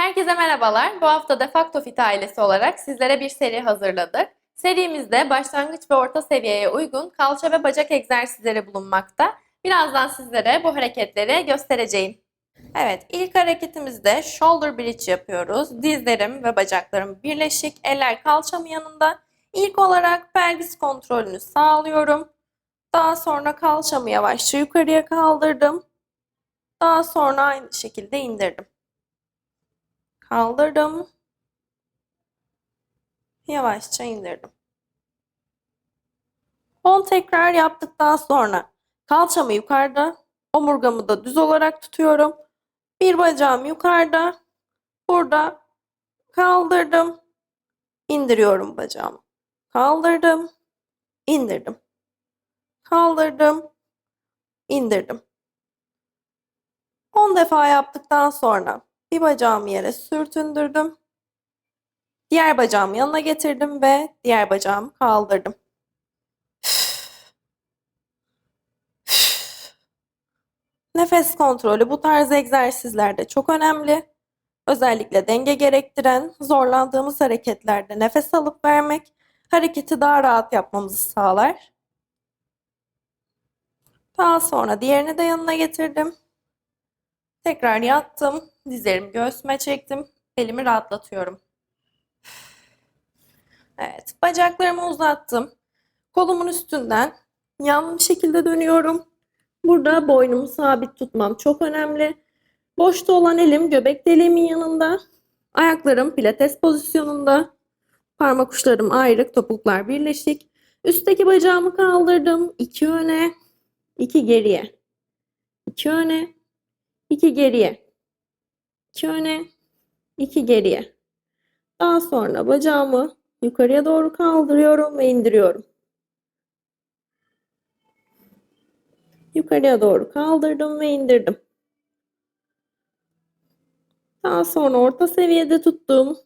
Herkese merhabalar. Bu hafta Defacto Fit ailesi olarak sizlere bir seri hazırladık. Serimizde başlangıç ve orta seviyeye uygun kalça ve bacak egzersizleri bulunmakta. Birazdan sizlere bu hareketleri göstereceğim. Evet, ilk hareketimizde shoulder bridge yapıyoruz. Dizlerim ve bacaklarım birleşik, eller kalçamın yanında. İlk olarak pelvis kontrolünü sağlıyorum. Daha sonra kalçamı yavaşça yukarıya kaldırdım. Daha sonra aynı şekilde indirdim. Kaldırdım. Yavaşça indirdim. 10 tekrar yaptıktan sonra kalçamı yukarıda, omurgamı da düz olarak tutuyorum. Bir bacağım yukarıda, burada kaldırdım, indiriyorum bacağımı. Kaldırdım, indirdim. Kaldırdım, indirdim. 10 defa yaptıktan sonra bir bacağımı yere sürtündürdüm. Diğer bacağımı yanına getirdim ve diğer bacağımı kaldırdım. Nefes kontrolü bu tarz egzersizlerde çok önemli. Özellikle denge gerektiren, zorlandığımız hareketlerde nefes alıp vermek hareketi daha rahat yapmamızı sağlar. Daha sonra diğerini de yanına getirdim. Tekrar yattım. Dizlerimi göğsüme çektim. Belimi rahatlatıyorum. Evet, bacaklarımı uzattım. Kolumun üstünden yan şekilde dönüyorum. Burada boynumu sabit tutmam çok önemli. Boşta olan elim göbek deliğimin yanında. Ayaklarım pilates pozisyonunda. Parmak uçlarım ayrık, topuklar birleşik. Üstteki bacağımı kaldırdım. İki öne, iki geriye. İki öne, iki geriye. İki öne, iki geriye. Daha sonra bacağımı yukarıya doğru kaldırıyorum ve indiriyorum. Yukarıya doğru kaldırdım ve indirdim. Daha sonra orta seviyede tuttum.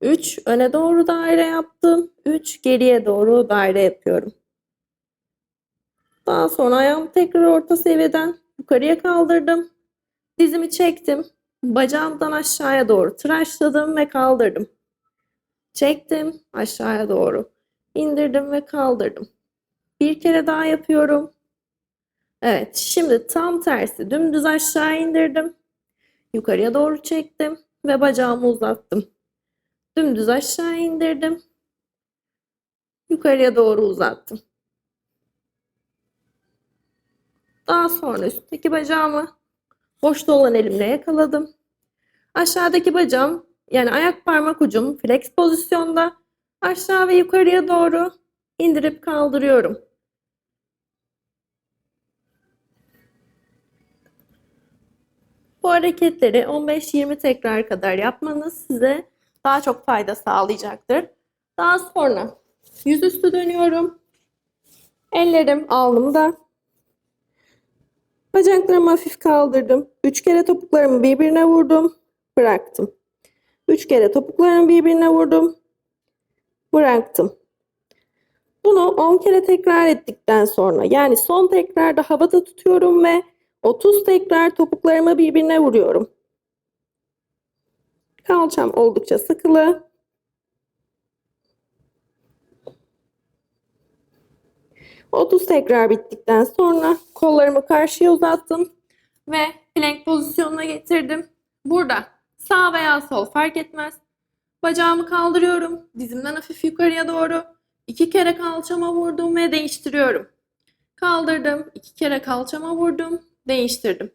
3 öne doğru daire yaptım. 3 geriye doğru daire yapıyorum. Daha sonra ayağımı tekrar orta seviyeden yukarıya kaldırdım. Dizimi çektim. Bacağımdan aşağıya doğru tıraşladım ve kaldırdım. Çektim aşağıya doğru. indirdim ve kaldırdım. Bir kere daha yapıyorum. Evet, şimdi tam tersi dümdüz aşağı indirdim. Yukarıya doğru çektim ve bacağımı uzattım. Dümdüz aşağı indirdim. Yukarıya doğru uzattım. Daha sonra üstteki bacağımı boşta olan elimle yakaladım. Aşağıdaki bacağım yani ayak parmak ucum flex pozisyonda aşağı ve yukarıya doğru indirip kaldırıyorum. Bu hareketleri 15-20 tekrar kadar yapmanız size daha çok fayda sağlayacaktır. Daha sonra yüzüstü dönüyorum. Ellerim alnımda. Bacaklarımı hafif kaldırdım. Üç kere topuklarımı birbirine vurdum. Bıraktım. Üç kere topuklarımı birbirine vurdum. Bıraktım. Bunu 10 kere tekrar ettikten sonra yani son tekrarda havada tutuyorum ve 30 tekrar topuklarımı birbirine vuruyorum. Kalçam oldukça sıkılı. Otuz tekrar bittikten sonra kollarımı karşıya uzattım ve plank pozisyonuna getirdim. Burada sağ veya sol fark etmez. Bacağımı kaldırıyorum. Dizimden hafif yukarıya doğru. iki kere kalçama vurdum ve değiştiriyorum. Kaldırdım. iki kere kalçama vurdum. Değiştirdim.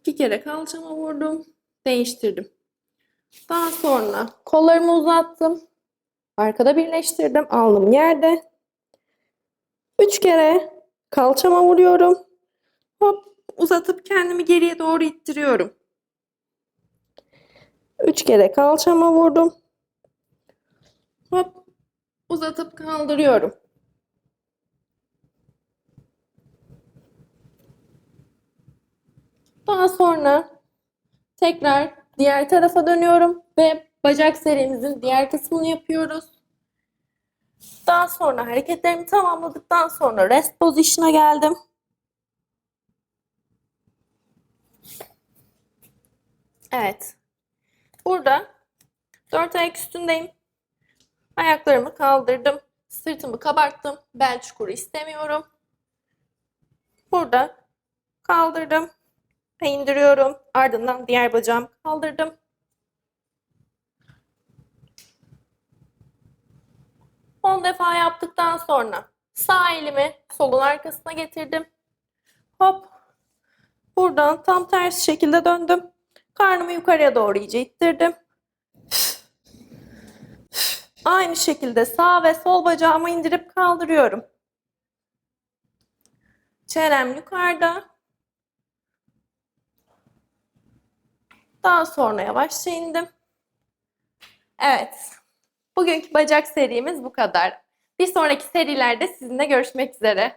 İki kere kalçama vurdum. Değiştirdim. Daha sonra kollarımı uzattım. Arkada birleştirdim. Alnım yerde. Üç kere kalçama vuruyorum. Hop uzatıp kendimi geriye doğru ittiriyorum. Üç kere kalçama vurdum. Hop uzatıp kaldırıyorum. Daha sonra tekrar diğer tarafa dönüyorum ve bacak serimizin diğer kısmını yapıyoruz. Daha sonra hareketlerimi tamamladıktan sonra rest pozisyona geldim. Evet. Burada dört ayak üstündeyim. Ayaklarımı kaldırdım. Sırtımı kabarttım. Bel çukuru istemiyorum. Burada kaldırdım. Ve indiriyorum. Ardından diğer bacağımı kaldırdım. On defa yaptıktan sonra sağ elimi solun arkasına getirdim. Hop. Buradan tam tersi şekilde döndüm. Karnımı yukarıya doğru iyice ittirdim. Aynı şekilde sağ ve sol bacağımı indirip kaldırıyorum. Çenem yukarıda. Daha sonra yavaşça indim. Evet. Bugünkü bacak serimiz bu kadar. Bir sonraki serilerde sizinle görüşmek üzere.